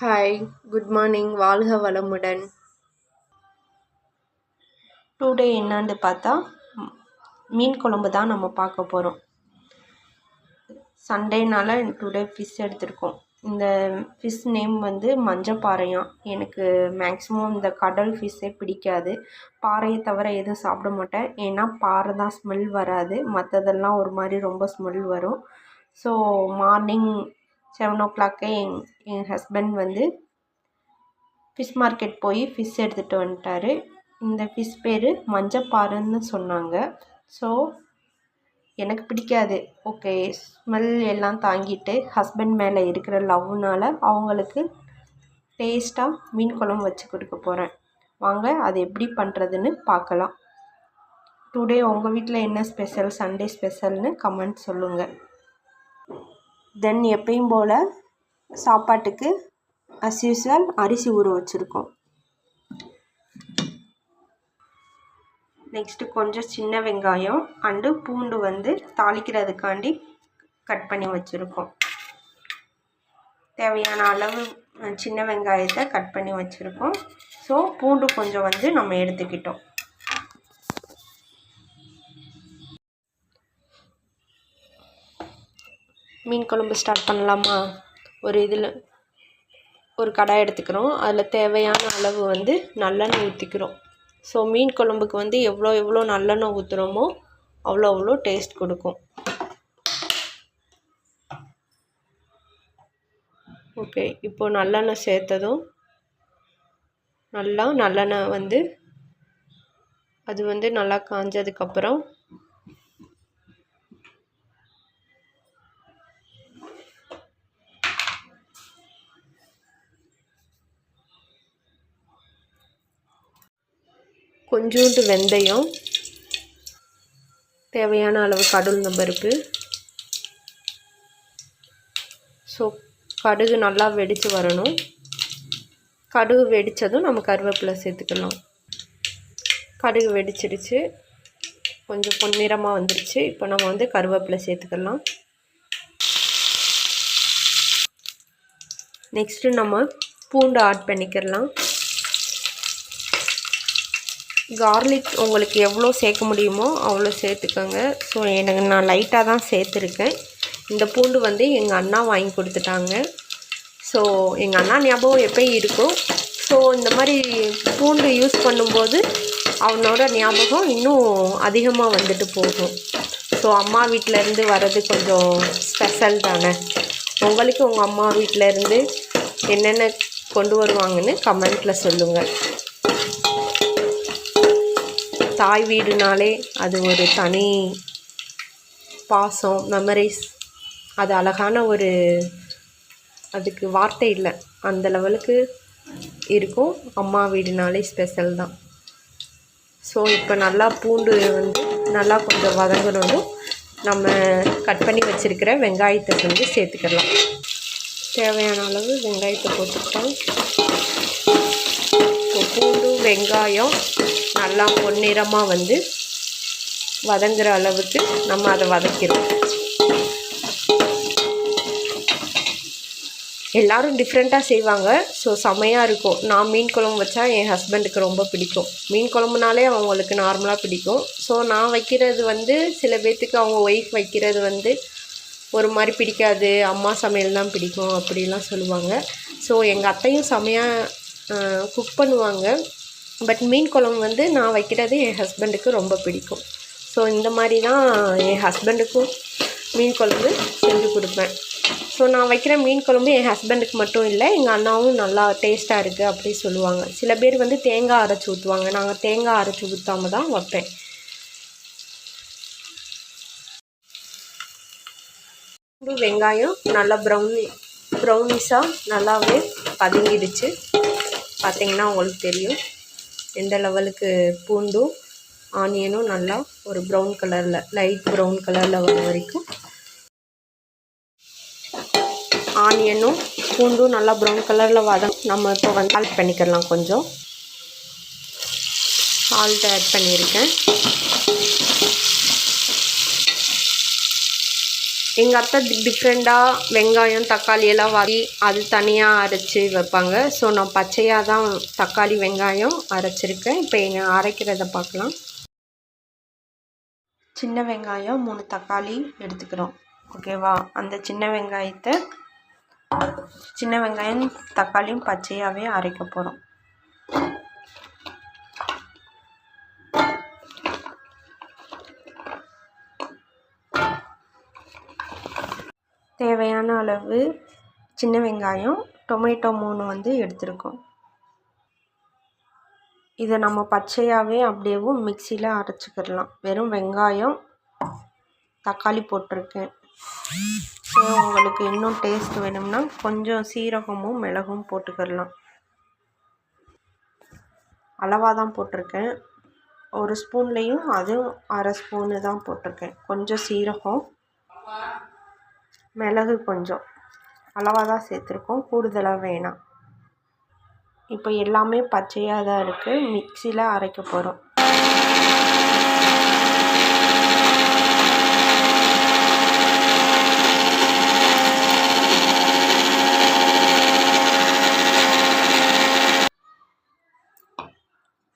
Hi good morning வாழ்க வளமுடன். Today என்னான்னு பார்த்தா மீன் குழம்பு தான் நம்ம பார்க்க போகிறோம் சண்டேனால டுடே ஃபிஷ் எடுத்திருக்கோம். இந்த ஃபிஷ் நேம் வந்து மஞ்சப்பாறையாம் எனக்கு மேக்ஸிமம் இந்த கடல் ஃபிஷ்ஷே பிடிக்காது. பாறையை தவிர எதுவும் சாப்பிட மாட்டேன். ஏன்னா பாறை தான் ஸ்மெல் வராது. மற்றதெல்லாம் ஒரு மாதிரி ரொம்ப ஸ்மெல் வரும். ஸோ மார்னிங் செவன் ஓ கிளாக்கே எங் என் ஹஸ்பண்ட் வந்து ஃபிஷ் மார்க்கெட் போய் ஃபிஷ் எடுத்துகிட்டு வந்துட்டாரு. இந்த ஃபிஷ் பேர் மஞ்சப்பாறைன்னு சொன்னாங்க. ஸோ எனக்கு பிடிக்காது. ஓகே ஸ்மெல் எல்லாம் தாங்கிட்டு ஹஸ்பண்ட் மேலே இருக்கிற லவ்னால் அவங்களுக்கு டேஸ்ட்டாக மீன் குழம்பு வச்சு கொடுக்க போகிறேன் வாங்க அது எப்படி பண்ணுறதுன்னு பார்க்கலாம். டுடே உங்கள் வீட்டில் என்ன ஸ்பெஷல் சண்டே ஸ்பெஷல்னு கமெண்ட் சொல்லுங்கள் தென் எப்பயும் போல் சாப்பாட்டுக்கு அஸ் யூஸ்வல் அரிசி ஊற வச்சுருக்கோம். நெக்ஸ்ட்டு கொஞ்சம் சின்ன வெங்காயம் அண்டு பூண்டு வந்து தாளிக்கிறதுக்காண்டி கட் பண்ணி வச்சுருக்கோம். தேவையான அளவு சின்ன வெங்காயத்தை கட் பண்ணி வச்சுருக்கோம். ஸோ பூண்டு கொஞ்சம் வந்து நம்ம எடுத்துக்கிட்டோம். மீன் குழம்பு ஸ்டார்ட் பண்ணலாமா? ஒரு இதில் ஒரு கடாய் எடுத்துக்கிறோம். அதில் தேவையான அளவு வந்து நல்லெண்ணெய் ஊற்றிக்கிறோம் ஸோ மீன் குழம்புக்கு வந்து எவ்வளோ எவ்வளோ நல்லெண்ணெய் ஊற்றுறோமோ அவ்வளோ அவ்வளோ டேஸ்ட் கொடுக்கும். ஓகே இப்போது நல்லெண்ணெய் சேர்த்ததும் நல்லா நல்லெண்ணெய் வந்து அது வந்து நல்லா காஞ்சதுக்கப்புறம் கொஞ்சோண்டு வெந்தயம் தேவையான அளவு கடுகு பருப்பு. ஸோ கடுகு நல்லா வெடித்து வரணும். கடுகு வெடித்ததும் நம்ம கருவேப்பிலை சேர்த்துக்கலாம். கடுகு வெடிச்சிடுச்சு. கொஞ்சம் பொன்னிறமாக வந்துடுச்சு இப்போ நம்ம வந்து கருவேப்பிலை சேர்த்துக்கலாம். நெக்ஸ்ட்டு நம்ம பூண்டு ஆட் பண்ணிக்கிறலாம் கார்லிக் உங்களுக்கு எவ்வளோ சேர்க்க முடியுமோ அவ்வளோ சேர்த்துக்கோங்க. ஸோ எனக்கு நான் லைட்டாக தான் சேர்த்துருக்கேன். இந்த பூண்டு வந்து எங்கள் அண்ணா வாங்கி கொடுத்துட்டாங்க. ஸோ எங்கள் அண்ணா ஞாபகம் எப்போயும் இருக்கும். ஸோ இந்த மாதிரி பூண்டு யூஸ் பண்ணும்போது அவனோட ஞாபகம் இன்னும் அதிகமாக வந்துட்டு போகும். ஸோ அம்மா வீட்டிலேருந்து வர்றது கொஞ்சம் ஸ்பெஷல் தானே. உங்களுக்கு உங்கள் அம்மா வீட்டிலேருந்து என்னென்ன கொண்டு வருவாங்கன்னு கமெண்ட்டில் சொல்லுங்கள் தாய் வீடுனாலே அது ஒரு தனி பாசம் மெமரிஸ் அது அழகான ஒரு அதுக்கு வார்த்தை இல்லை. அந்த லெவலுக்கு இருக்கும். அம்மா வீடுனாலே ஸ்பெஷல் தான். ஸோ இப்போ நல்லா பூண்டு வந்து நல்லா கொஞ்சம் வதங்கணும் நம்ம கட் பண்ணி வச்சுருக்கிற வெங்காயத்தை வந்து சேர்த்துக்கலாம். தேவையான அளவு வெங்காயத்தை போட்டுக்கலாம் இப்போ பூண்டு வெங்காயம் நல்லா பொன்னிறமாக வந்து வதங்குற அளவுக்கு நம்ம அதை வதக்கிறோம் எல்லாரும் டிஃப்ரெண்ட்டாக செய்வாங்க. ஸோ செமையாக இருக்கும். நான் மீன் குழம்பு வச்சா என் ஹஸ்பண்டுக்கு ரொம்ப பிடிக்கும். மீன் குழம்புனாலே அவங்களுக்கு நார்மலாக பிடிக்கும். ஸோ நான் வைக்கிறது வந்து சில பேர்த்துக்கு அவங்க ஒய்ஃப் வைக்கிறது வந்து ஒரு மாதிரி பிடிக்காது. அம்மா சமையல் தான் பிடிக்கும் அப்படிலாம் சொல்லுவாங்க. ஸோ எங்கள் அத்தையும் செமையாக குக் பண்ணுவாங்க. பட் மீன் குழம்பு வந்து நான் வைக்கிறது என் ஹஸ்பண்டுக்கு ரொம்ப பிடிக்கும். ஸோ இந்த மாதிரி தான் என் ஹஸ்பண்டுக்கும் மீன் குழம்பு செஞ்சு கொடுப்பேன். ஸோ நான் வைக்கிற மீன் குழம்பு என் ஹஸ்பண்டுக்கு மட்டும் இல்லை எங்கள் அண்ணாவும் நல்லா டேஸ்ட்டாக இருக்குது அப்படி சொல்லுவாங்க. சில பேர் வந்து தேங்காய் அரைச்சி ஊற்றுவாங்க நாங்கள் தேங்காய் அரைச்சி ஊற்றாம தான் வைப்பேன். வெங்காயம் நல்லா ப்ரௌனி ப்ரௌனிஸாக நல்லாவே பதுங்கிடுச்சு. பார்த்தீங்கன்னா உங்களுக்கு தெரியும். எந்த லெவலுக்கு பூண்டும் ஆனியனும் நல்லா ஒரு ப்ரௌன் கலரில் லைட் ப்ரௌன் கலரில் வர வரைக்கும். ஆனியனும் பூண்டும் நல்லா ப்ரௌன் கலரில் வதம் நம்ம இப்போ வந்து சால்ட் பண்ணிக்கலாம் கொஞ்சம். சால்ட் ஆட் பண்ணியிருக்கேன். எங்கள் அத்தை டிஃப்ரெண்ட்டாக வெங்காயம் தக்காளி எல்லாம் வாங்கி அது தனியாக அரைச்சி வைப்பாங்க. ஸோ நான் பச்சையாக தான் தக்காளி வெங்காயம் அரைச்சிருக்கேன். இப்போ எங்கள் அரைக்கிறத பார்க்கலாம். சின்ன வெங்காயம் மூணு தக்காளி எடுத்துக்கிறோம். ஓகேவா அந்த சின்ன வெங்காயத்தை சின்ன வெங்காயம் தக்காளியும் பச்சையாகவே அரைக்க போகிறோம் தேவையான அளவு சின்ன வெங்காயம் டொமேட்டோ மூணு வந்து எடுத்திருக்கோம். இதை நம்ம பச்சையாகவே அப்படியேவும் மிக்சியில் அரைச்சிக்கிடலாம். வெறும் வெங்காயம் தக்காளி போட்டிருக்கேன். ஸோ உங்களுக்கு இன்னும் டேஸ்ட் வேணும்னா கொஞ்சம் சீரகமும் மிளகும் போட்டுக்கிடலாம். அளவாக தான் போட்டிருக்கேன். ஒரு ஸ்பூன்லேயும் அதுவும் அரை ஸ்பூனு தான் போட்டிருக்கேன். கொஞ்சம் சீரகம். மிளகு கொஞ்சம். அளவாக தான் சேர்த்துருக்கோம். கூடுதலாக வேணாம். இப்போ எல்லாமே பச்சையாக தான் இருக்குது மிக்சியில் அரைக்க போகிறோம்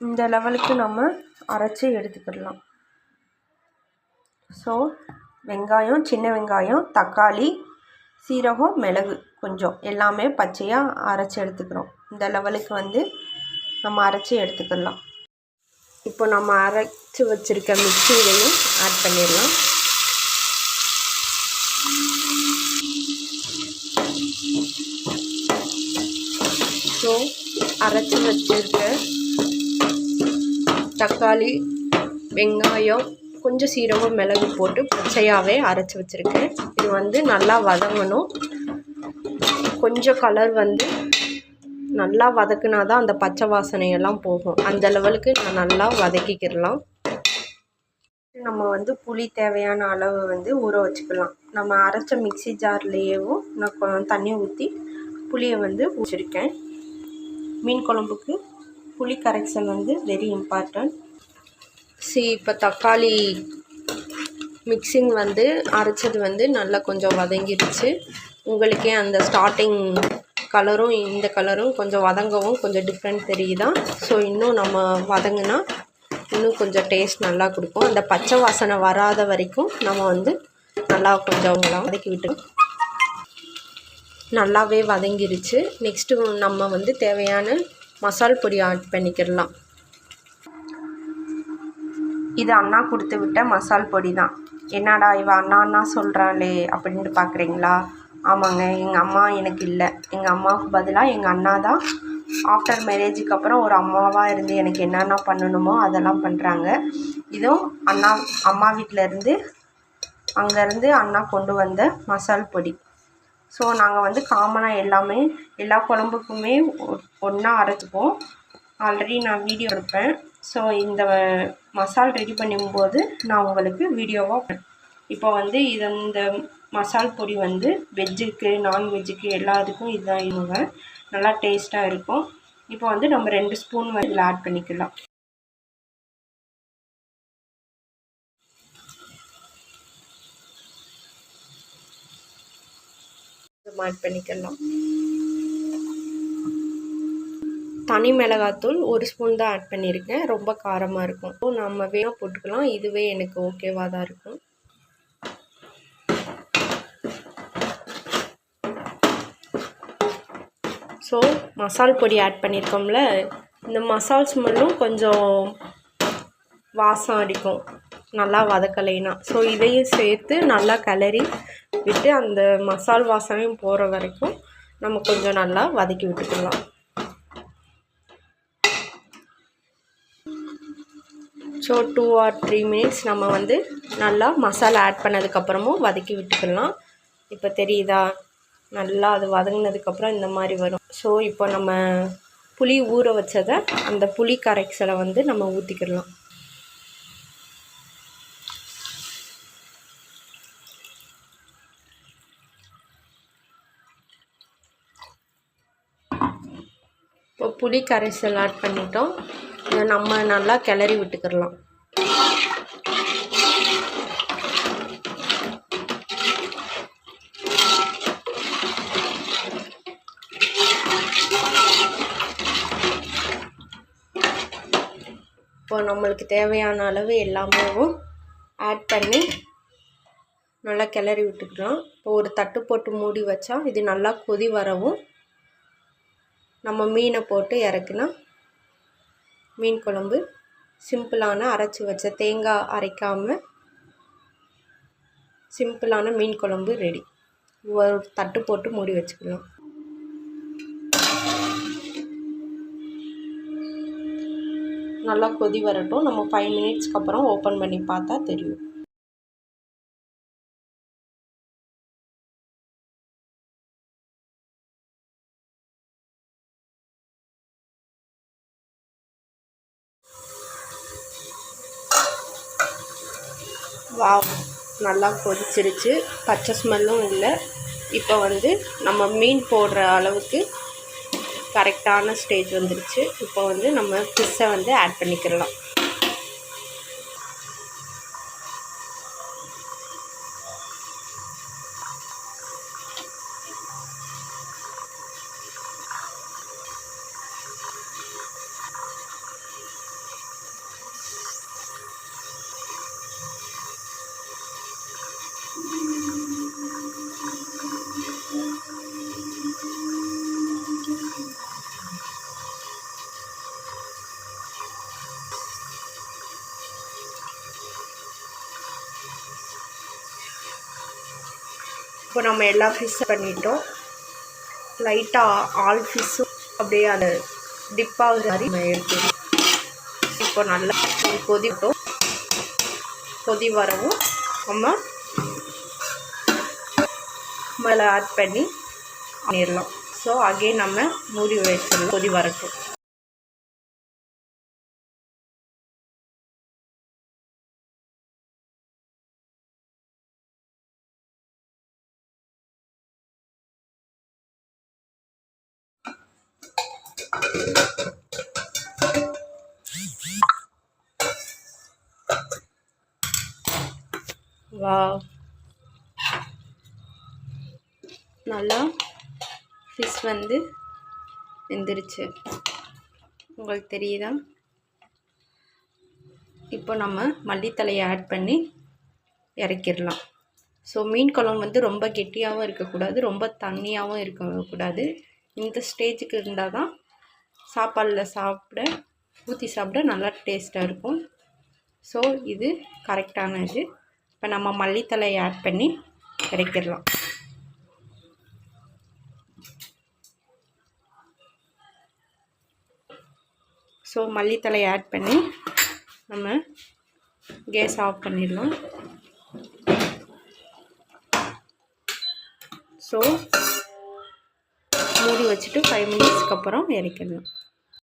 இந்த லெவலுக்கு நம்ம அரைச்சி எடுத்துக்கிடலாம். ஸோ வெங்காயம் சின்ன வெங்காயம் தக்காளி சீரகம் மிளகு கொஞ்சம். எல்லாமே பச்சையாக அரைச்சி எடுத்துக்கிறோம். இந்த லெவலுக்கு வந்து நம்ம அரைச்சி எடுத்துக்கலாம். இப்போ நம்ம அரைச்சி வச்சுருக்க மிக்சியிலையும் ஆட் பண்ணிடலாம். ஸோ அரைச்சி வச்சுருக்க தக்காளி வெங்காயம் கொஞ்சம் சீரகம் மிளகு போட்டு பச்சையாகவே அரைச்சி வச்சுருக்கேன். இது வந்து நல்லா வதங்கணும். கொஞ்சம் கலர் வந்து நல்லா வதக்குனா தான் அந்த பச்சை வாசனையெல்லாம் போகும். அந்த லெவலுக்கு நான் நல்லா வதக்கிக்கிடலாம். நம்ம வந்து புளி தேவையான அளவு வந்து ஊற வச்சுக்கலாம். நம்ம அரைச்ச மிக்சி ஜார்லேயேவும் நான் கொஞ்சம் தண்ணி ஊற்றி புளியை வந்து வச்சுருக்கேன் மீன் குழம்புக்கு புளி கரெக்ஷன் வந்து வெரி இம்பார்ட்டண்ட் சி இப்போ தக்காளி மிக்சிங் வந்து அரைச்சது வந்து நல்லா கொஞ்சம் வதங்கிடுச்சு உங்களுக்கே அந்த ஸ்டார்டிங் கலரும் இந்த கலரும் கொஞ்சம் வதங்கவும் கொஞ்சம் டிஃப்ரெண்ட் தெரியுதா? ஸோ இன்னும் நம்ம வதங்கினா இன்னும் கொஞ்சம் டேஸ்ட் நல்லா கொடுக்கும். அந்த பச்சை வாசனை வராத வரைக்கும் நம்ம வந்து நல்லா கொஞ்சம் வதக்கி விட்டு நல்லாவே வதங்கிருச்சு. நெக்ஸ்ட்டு நம்ம வந்து தேவையான மசால் பொடி ஆட் பண்ணிக்கிடலாம். இது அண்ணா கொடுத்து விட்ட மசால் பொடி தான் என்னடா இவ அண்ணா அண்ணா சொல்கிறாளே அப்படின்ட்டு பார்க்குறீங்களா ஆமாங்க எங்கள் அம்மா எனக்கு இல்லை. எங்கள் அம்மாவுக்கு பதிலாக எங்கள் அண்ணா தான் ஆஃப்டர் மேரேஜுக்கு அப்புறம் ஒரு அம்மாவாக இருந்து எனக்கு என்னென்ன பண்ணணுமோ அதெல்லாம் பண்ணுறாங்க இதுவும் அண்ணா அம்மா வீட்டிலேருந்து அங்கேருந்து அண்ணா கொண்டு வந்த மசால் பொடி. ஸோ நாங்கள் வந்து காமனாக எல்லாமே எல்லா குழம்புக்குமே ஒன்றா அரைச்சிப்போம். ஆல்ரெடி நான் வீடியோ எடுப்பேன். ஸோ இந்த மசால் ரெடி பண்ணும்போது நான் உங்களுக்கு வீடியோவாக இப்போ வந்து இது இந்த மசால் பொடி வந்து வெஜ்ஜுக்கு நான்வெஜ்ஜுக்கு எல்லாத்துக்கும் இதுதான் இவங்க நல்லா டேஸ்ட்டாக இருக்கும். இப்போ வந்து நம்ம ரெண்டு ஸ்பூன் வந்து இதில் ஆட் பண்ணிக்கலாம். ஆட் பண்ணிக்கலாம். தனி மிளகாத்தூள் ஒரு ஸ்பூன் தான் ஆட் பண்ணியிருக்கேன். ரொம்ப காரமாக இருக்கும். ஸோ நம்ம வேணால் போட்டுக்கலாம். இதுவே எனக்கு ஓகேவாக தான் இருக்கும். ஸோ மசால் பொடி ஆட் பண்ணியிருக்கோம்ல. இந்த மசால் ஸ்மெல்லும் கொஞ்சம் வாசம் அடிக்கும். நல்லா வதக்கலைனா ஸோ இதையும் சேர்த்து நல்லா கிளறி விட்டு அந்த மசால் வாசனையும் போகிற வரைக்கும் நம்ம கொஞ்சம் நல்லா வதக்கி விட்டுக்கலாம். So two or three minutes நம்ம வந்து நல்லா மசாலா ஆட் பண்ணதுக்கப்புறமும் வதக்கி விட்டுக்கலாம். இப்போ தெரியுதா? நல்லா அது வதங்கினதுக்கப்புறம் இந்த மாதிரி வரும். ஸோ இப்போ நம்ம புளி ஊற வச்சதை அந்த புளி கரைசலை வந்து நம்ம ஊற்றிக்கிடலாம் இப்போ புளி கரைசல் ஆட் பண்ணிட்டோம். இதை நம்ம நல்லா கிளறி விட்டுக்கிடலாம். இப்போ நம்மளுக்கு தேவையான அளவு எல்லாமே ஆட் பண்ணி நல்லா கிளறி விட்டுக்கலாம் இப்போ ஒரு தட்டு போட்டு மூடி வச்சா இது நல்லா கொதி வரவும் நம்ம மீனை போட்டு இறக்கினா மீன் குழம்பு. சிம்பிளான அரைச்சி வச்ச தேங்காய் அரைக்காமல் சிம்பிளான மீன் குழம்பு ரெடி ஒரு தட்டு போட்டு மூடி வச்சுக்கலாம். நல்லா கொதி வரட்டும். நம்ம ஃபைவ் மினிட்ஸ்க்கு அப்புறம் ஓப்பன் பண்ணி பார்த்தா தெரியும். வாவ் நல்லா கொதிச்சிருச்சு. பச்சை ஸ்மெல்லும் இல்லை. இப்போ வந்து நம்ம மீன் போடுற அளவுக்கு கரெக்டான ஸ்டேஜ் வந்துருச்சு. இப்போ வந்து நம்ம ஃபிஷ்ஷை வந்து ஆட் பண்ணிக்கிடலாம். இப்போ நம்ம எல்லா ஃபிஷ்ஷும் பண்ணிட்டோம். லைட்டாக ஆல் ஃபிஷ்ஷும் அப்படியே அந்த டிப் ஆகுற மாதிரி நம்ம எடுத்துக்கணும். இப்போ நல்லா கொதிட்டோம் கொதி வரவும் நம்ம மேலே ஆட் பண்ணி பண்ணிடலாம். ஸோ அகெயின் நம்ம மூடி வச்சிடலாம். கொதி வரட்டும். வாவ். நல்லா ஃபிஷ் வந்து வெந்துருச்சு. உங்களுக்கு தெரியுதா? இப்போ நம்ம மல்லித்தலையை ஆட் பண்ணி இறக்கிடலாம். ஸோ மீன் குழம்பு வந்து ரொம்ப கெட்டியாகவும் இருக்கக்கூடாது ரொம்ப தண்ணியாகவும் இருக்கக்கூடாது. இந்த ஸ்டேஜுக்கு இருந்தால் தான் சாப்பாடில் சாப்பிட ஊற்றி சாப்பிட நல்லா டேஸ்ட்டாக இருக்கும். ஸோ இது கரெக்டான இது இப்போ நம்ம மல்லித்தலையை ஆட் பண்ணி இறக்கிடலாம் ஸோ மல்லித்தலையை ஆட் பண்ணி நம்ம கேஸ் ஆஃப் பண்ணிடலாம். ஸோ மூடி வச்சுட்டு ஃபைவ் மினிட்ஸ்க்கு அப்புறம் இறக்கிடலாம்.